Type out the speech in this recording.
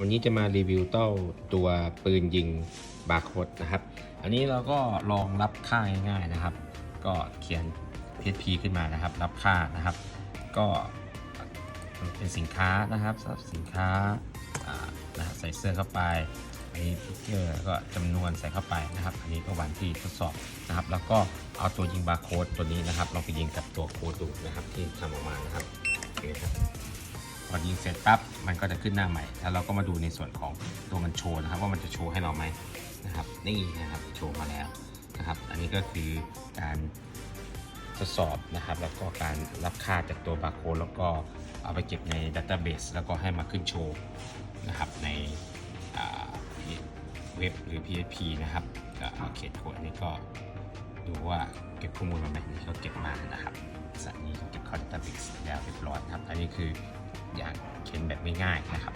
วันนี้จะมารีวิวเต้าตัวปืนยิงบาร์โค้ดนะครับ อันนี้เราก็ลองรับค่าง่ายๆนะครับ ก็เขียน PHP ขึ้นมานะครับ รับค่านะครับ ก็เป็นสินค้านะครับสำหรับสินค้าานะฮะใส่เสื้อเข้าไปมีพิกเกอร์แล้ก็จำนวนใส่เข้าไปนะครับ อันนี้ก็วันที่ทดสอบนะครับ แล้วก็เอาตัวยิงบาร์โค้ดตัวนี้นะครับลองไปยิงกับตัวโค้ดดูนะครับที่ทำออกมานะครับโอเคครับ พอยิงเสร็จปั๊บมันก็จะขึ้นหน้าใหม่ แล้วเราก็มาดูในส่วนของตัวมันโชว์นะครับ ว่ามันจะโชว์ให้เราไหมนะครับนี่นะครับโชว์มาแล้วนะครับ อันนี้ก็คือการทดสอบนะครับ แล้วก็การรับค่าจากตัวบาร์โค้ดแล้วก็เอาไปเก็บในดัตต้าเบสแล้วก็ให้มาขึ้นโชว์นะครับในเว็บหรือ PHP นะครับก็เอาเขตโค้ดอันนี้ก็ดูว่าเก็บข้อมูลมาไหมนี่เขาเก็บมานะครับสัตว์นี้เขาเก็บเข้าดัตต้าเบสแล้วเรียบร้อยนครับ อันนี้คือ ง่ายๆนะครับ